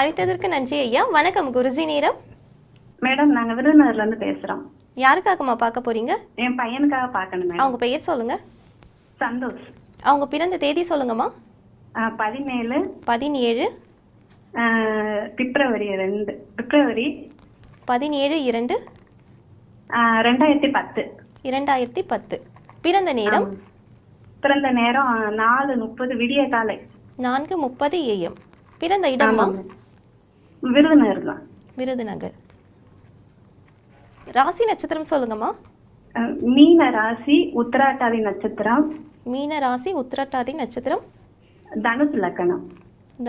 அழைத்ததற்கு நன்றி ஐயா. வணக்கம் குருஜி நேரம். மேடம் நாங்க விருதுநகர்ல இருந்து பேசுறோம். யாருக்காகம்மா பார்க்க போறீங்க? என் பையனுக்காக பார்க்கணும் அவங்க பெயர் சொல்லுங்க. சந்தோஷ். அவங்க பிறந்த தேதி சொல்லுங்கம்மா. பதினேழு. பதினேழு. பிப்ரவரி ரெண்டு பிப்ரவரி பதினேழு இரண்டு. ரெண்டாயிரத்தி பத்து. இரண்டாயிரத்தி பத்து. பிறந்த நேரம்? பிறந்த நேரம் நாலு முப்பது விடிய காலை. நான்கு முப்பது ஏஎம் பிறந்த ஆமாங்க. விருதுநகர் தான் விருதுநகர். ராசி நட்சத்திரம் சொல்லுங்கம்மா. மீன ராசி உத்திராட்டாதி நட்சத்திரம். மீன ராசி உத்திரட்டாதி நட்சத்திரம். தனுசு லக்கணம்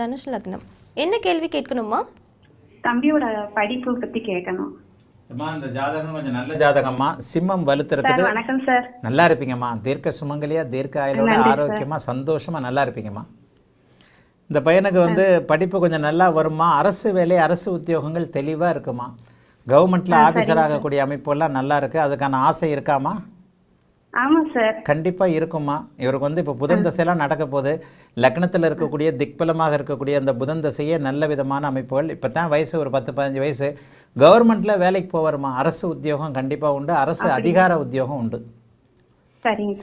தனுஷ் லக்னம். என்ன கேள்வி கேட்கணுமா தம்பியோட படிப்பு பத்தி கேட்கணும். அம்மா இந்த ஜாதகம் கொஞ்சம் நல்ல ஜாதகம்மா. சிம்மம் சார் வலுத்திருக்குது வணக்கம் சார். நல்லா இருப்பீங்கம்மா. தீர்க்க சுமங்கலியா தீர்க்க ஆயுளோட. ஆரோக்கியமா சந்தோஷமா நல்லா இருப்பீங்கம்மா. இந்த பையனுக்கு வந்து படிப்பு கொஞ்சம் நல்லா வருமா? அரசு வேலை அரசு உத்தியோகங்கள் தெளிவா இருக்குமா? கவர்மெண்ட்ல ஆபீசர் ஆகக்கூடிய அமைப்பெல்லாம் நல்லா இருக்கு. அதுக்கான ஆசை இருக்காமா? ஆமா சார். கண்டிப்பா இருக்குமா? இவருக்கு வந்து இப்போ புதன் தசையெல்லாம் நடக்க போகுது. லக்னத்தில் இருக்கக்கூடிய திக்பலமாக இருக்கக்கூடிய அந்த புதன் தசையே நல்ல விதமான அமைப்புகள். இப்போ தான் வயசு ஒரு பத்து பதினஞ்சு வயசு. கவர்மெண்ட்ல வேலைக்கு போவாருமா? அரசு உத்தியோகம் கண்டிப்பா உண்டு. அரசு அதிகார உத்தியோகம் உண்டு.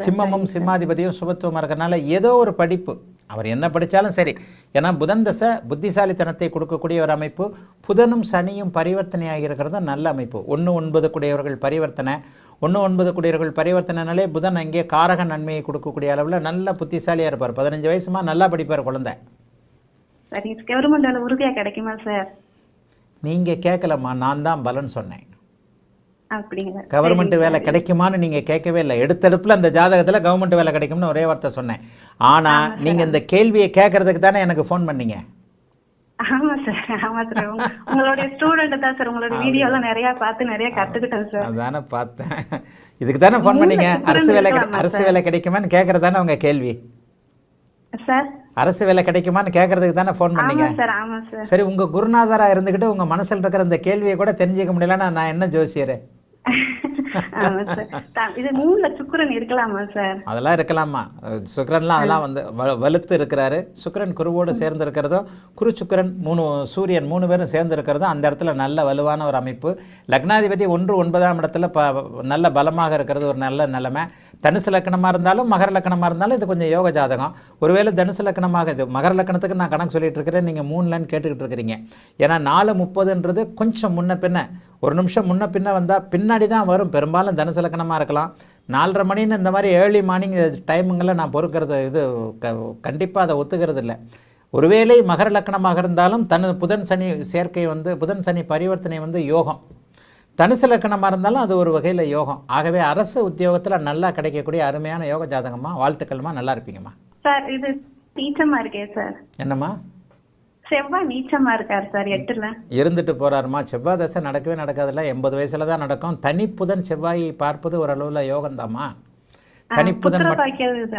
சிம்மமும் சிம்மாதிபதியும் சுபத்துவமாக இருக்கறனால ஏதோ ஒரு படிப்பு அவர் என்ன படித்தாலும் சரி. ஏன்னா புதன் தசை புத்திசாலித்தனத்தை கொடுக்கக்கூடிய ஒரு அமைப்பு புதனும் சனியும் பரிவர்த்தனையாக இருக்கிறது நல்ல அமைப்பு. ஒன்று ஒன்பது கூடியவர்கள் பரிவர்த்தனை ஒன்று ஒன்பது கூடியவர்கள் பரிவர்த்தனைனாலே புதன் அங்கே காரக நன்மையை கொடுக்கக்கூடிய அளவில் நல்ல புத்திசாலியாக இருப்பார். பதினஞ்சு வயசுமா நல்லா படிப்பார் குழந்தை. கவர்மெண்ட் வேலை உறுதியா கிடைக்குமா சார் நீங்கள் கேட்கலம்மா நான் தான் பலன் சொன்னேன். கவர்மெண்ட் வேலை கிடைக்குமான்னு நீங்கள் கேட்கவே இல்லை. எடுத்தெடுப்பில் அந்த ஜாதகத்தில் கவர்மெண்ட் வேலை கிடைக்கும்னு ஒரே வார்த்தை சொன்னேன். ஆனால் நீங்கள் இந்த கேள்வியை கேட்கறதுக்கு தானே எனக்கு ஃபோன் பண்ணீங்க. ஆமா சார். ஆமா சார். உங்க- உங்களுடைய ஸ்டூடெண்ட் தான் சார். உங்களோட வீடியோ எல்லாம் நிறைய பார்த்து நிறைய கத்துக்கிட்டேன் சார். அதானே பார்த்தேன். இதுக்கு தானே ஃபோன் பண்ணீங்க? அரசு வேலை அரசு வேலை கிடைக்குமான்னு கேட்கறது தானே உங்க கேள்வி? சார்? அரசு வேலை கிடைக்குமான்னு கேட்கறதுக்கு தானே ஃபோன் பண்ணீங்க? சார். ஆமா சார். சரி உங்க குருநாதரா இருந்துக்கிட்டு உங்க மனசுல இருக்கிற இந்த கேள்வியை கூட தெரிஞ்சுக்க முடியலன்னா நான் என்ன ஜோசியர்? இது மூணுல சுக்கிரன் இருக்கலாமா சார் அதெல்லாம் இருக்கலாமா? சுக்கிரன்லாம் அதெல்லாம் வந்து வலுத்து இருக்கிறாரு. சுக்கிரன் குருவோடு சேர்ந்து இருக்கிறதும் குரு சுக்கிரன் மூணு சூரியன் மூணு பேரும் சேர்ந்து இருக்கிறதும் அந்த இடத்துல நல்ல வலுவான ஒரு அமைப்பு. லக்னாதிபதி ஒன்று ஒன்பதாம் இடத்துல ப நல்ல பலமாக இருக்கிறது ஒரு நல்ல நிலைமை. தனுசு லக்கணமாக இருந்தாலும் மகர லக்கணமாக இருந்தாலும் இது கொஞ்சம் யோக ஜாதகம். ஒருவேளை தனுசு லக்கணமாக இது மகர லக்கணத்துக்கு நான் கணக்கு சொல்லிட்டு இருக்கிறேன் நீங்கள் மூணுலன்னு கேட்டுக்கிட்டு இருக்கிறீங்க. ஏன்னா நாலு முப்பதுன்றது கொஞ்சம் முன்ன பின்ன ஒரு நிமிஷம் முன்ன பின்ன வந்தால் பின்னாடி தான் வரும். பெரும்பாலும் தனுசு லக்கணமாக இருக்கலாம். நாலரை மணின்னு இந்த மாதிரி ஏர்லி மார்னிங் டைமுங்களில் நான் பொறுக்கிறது இது க கண்டிப்பாக அதை ஒத்துக்கிறது இல்லை ஒருவேளை மகர லக்கணமாக இருந்தாலும் தனு புதன் சனி சேர்க்கை வந்து புதன் சனி பரிவர்த்தனை வந்து யோகம். தனுசு லக்கணமாக இருந்தாலும் அது ஒரு வகையில் யோகம். ஆகவே அரசு உத்தியோகத்தில் நல்லா கிடைக்கக்கூடிய அருமையான யோக ஜாதகம்மா வாழ்த்துக்கள்மா நல்லா இருப்பீங்கம்மா. சார் இது நீச்சமா இருக்கே சார். என்னம்மா? செவ்வாய் நீச்சமா இருக்காரு சார் எட்டுல. இருந்துட்டு போறாருமா. செவ்வாய் தசை நடக்கவே நடக்காதுல்ல. எண்பது வயசுல தான் நடக்கும். தனிப்புதன் செவ்வாயை பார்ப்பது ஓரளவில் யோகம்தாம்மா. தனிப்புதன்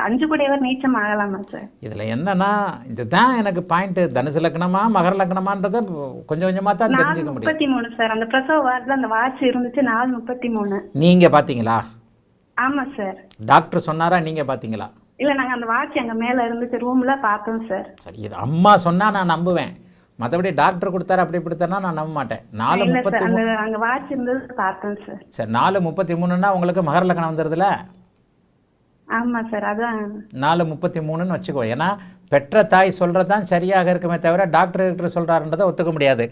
அஞ்சு கூடியவர் நீச்சம் ஆகலாமா சார்? இதில் என்னன்னா இதுதான் எனக்கு பாயிண்ட்டு தனுசு லக்னமா மகர லக்னமான்றதை கொஞ்சம் கொஞ்சமாக தான் நாலு தெரிஞ்சுக்க முடியும். முப்பத்தி மூணு சார். அந்த பிரசவ வார்டுல அந்த வாட்ச் இருந்துச்சு நாலு முப்பத்தி மூணு நீங்கள் பார்த்தீங்களா ஆமா சார். டாக்டர் சொன்னாரா நீங்கள் பார்த்தீங்களா இல்ல நாங்க அந்த வாட்ச் எங்க மேல இருந்துச்சு ரூம்ல பார்த்தோம் சார் சரி இது அம்மா சொன்னால் நான் நம்புவேன். மற்றபடி டாக்டர் கொடுத்தாரு அப்படி கொடுத்தாருன்னா நான் நம்ப மாட்டேன். நாலு முப்பத்தி மூணு அங்க வாட்ச் இருந்தது பார்த்தோம் சார் சரி நாலு முப்பத்தி மூணுன்னா உங்களுக்கு மகர லக்னம் வந்துடுதுல ஆமா சார் அதான். நாலு முப்பத்தி மூணுன்னு வச்சுக்கோ. ஏன்னா பெற்ற தாய் சொல்கிறது தான் சரியாக இருக்குமே தவிர டாக்டர் டாக்டர் சொல்கிறாருன்றதை ஒத்துக்க முடியாது.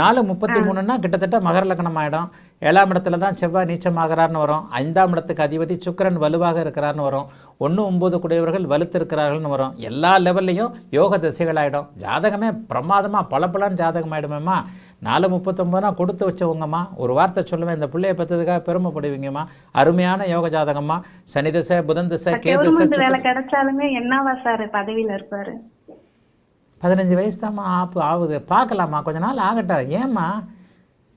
நாலு முப்பத்தி மூணுன்னா கிட்டத்தட்ட மகர லக்னம் ஆகிடும் ஏழாம் இடத்துல தான் செவ்வாய் நீச்சமாகிறார்னு வரும். ஐந்தாம் இடத்துக்கு அதிபதி சுக்கிரன் வலுவாக இருக்கிறார்னு வரும். ஒன்று ஒம்பது கூடியவர்கள் வலுத்து இருக்கிறார்கள்னு வரும். எல்லா லெவல்லையும் யோக திசைகள் ஆகிடும் ஜாதகமே பிரமாதமாக பளபளன்னு ஜாதகம் ஆகிடுமேம்மா நாலு முப்பத்தொம்பதுனா கொடுத்து வச்சவங்கம்மா. ஒரு வார்த்தை சொல்லுவேன் இந்த பிள்ளைய பெற்றதுக்காக பெருமைப்படுவீங்கம்மா. அருமையான யோக ஜாதகம்மா. சனி திசை புதன் திசை கே திசை கிடைச்சாலுமே என்னவா சார் பதவியில இருப்பாரு? பதினஞ்சு வயசு தாம்மா ஆப்பு ஆகுது. பார்க்கலாமா கொஞ்ச நாள் ஆகட்டும். ஏம்மா?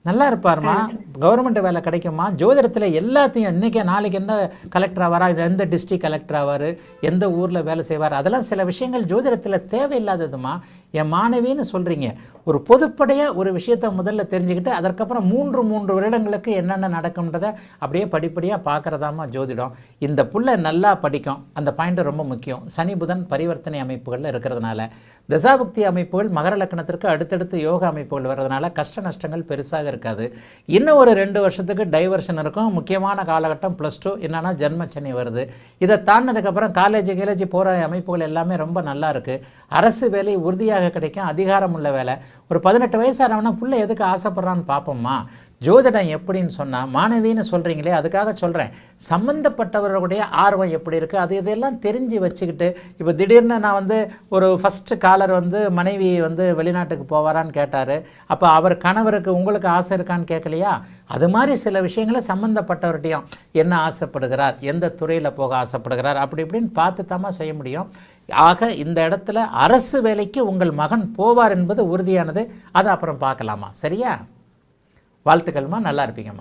நல்லா இருப்பாருமா கவர்மெண்ட் வேலை கிடைக்குமா? ஜோதிடத்தில் எல்லாத்தையும் இன்றைக்கே நாளைக்கு என்ன கலெக்டர் ஆவாரா? இது எந்த டிஸ்ட்ரிக்ட் கலெக்டர் ஆவார்? எந்த ஊரில் வேலை செய்வார்? அதெல்லாம் சில விஷயங்கள் ஜோதிடத்தில் தேவையில்லாததுமா? என் மாணவின்னு சொல்கிறீங்க ஒரு பொதுப்படையாக ஒரு விஷயத்தை முதல்ல தெரிஞ்சுக்கிட்டு அதற்கப்புறம் மூன்று மூன்று வருடங்களுக்கு என்னென்ன நடக்கும்ன்றதை அப்படியே படிப்படியாக பார்க்குறதாமா ஜோதிடம். இந்த புள்ள நல்லா படிக்கும். அந்த பாயிண்ட் ரொம்ப முக்கியம். சனி புதன் பரிவர்த்தனை அமைப்புகளில் இருக்கிறதுனால. தசாபக்தி அமைப்புகள் மகர லக்னத்திற்கு அடுத்தடுத்து யோக அமைப்புகள் வர்றதுனால கஷ்ட நஷ்டங்கள் பெருசாக இருக்காது. இன்னும் ஒரு ரெண்டு வருஷத்துக்கு டைவர்ஷன் இருக்கும். முக்கியமான காலகட்டம் ப்ளஸ் டூ என்னன்னா ஜென்மச்சனி வருது. இதை தாண்டினதுக்கப்புறம் காலேஜ் கிலேஜ் போகிற அமைப்புகள் எல்லாமே ரொம்ப நல்லா இருக்குது அரசு வேலை உறுதியாக கிடைக்கும். அதிகாரம் உள்ள வேலை. ஒரு பதினெட்டு வயசு ஆனவனா புள்ள எதுக்கு ஆசைப்படுறான்னு பார்ப்போம்மா ஜோதிடம் எப்படின்னு சொன்னால் மாணவின்னு சொல்கிறீங்களே அதுக்காக சொல்கிறேன் சம்மந்தப்பட்டவர்களுடைய ஆர்வம் எப்படி இருக்குது அது இதெல்லாம் தெரிஞ்சு வச்சுக்கிட்டு இப்போ திடீர்னு நான் வந்து ஒரு ஃபஸ்ட்டு காலர் வந்து மனைவி வந்து வெளிநாட்டுக்கு போவாரான்னு கேட்டார். அப்போ அவர் கணவருக்கு உங்களுக்கு ஆசை இருக்கான்னு கேட்கலையா? அது மாதிரி சில விஷயங்களை சம்மந்தப்பட்டவர்கிட்டையும் என்ன ஆசைப்படுகிறார்? எந்த துறையில் போக ஆசைப்படுகிறார்? அப்படி இப்படின்னு பார்த்து செய்ய முடியும். ஆக இந்த இடத்துல அரசு வேலைக்கு உங்கள் மகன் போவார் என்பது உறுதியானது. அதை அப்புறம் பார்க்கலாமா? சரியா? வாழ்த்துக்கள்மா நல்லா இருப்பீங்கம்மா.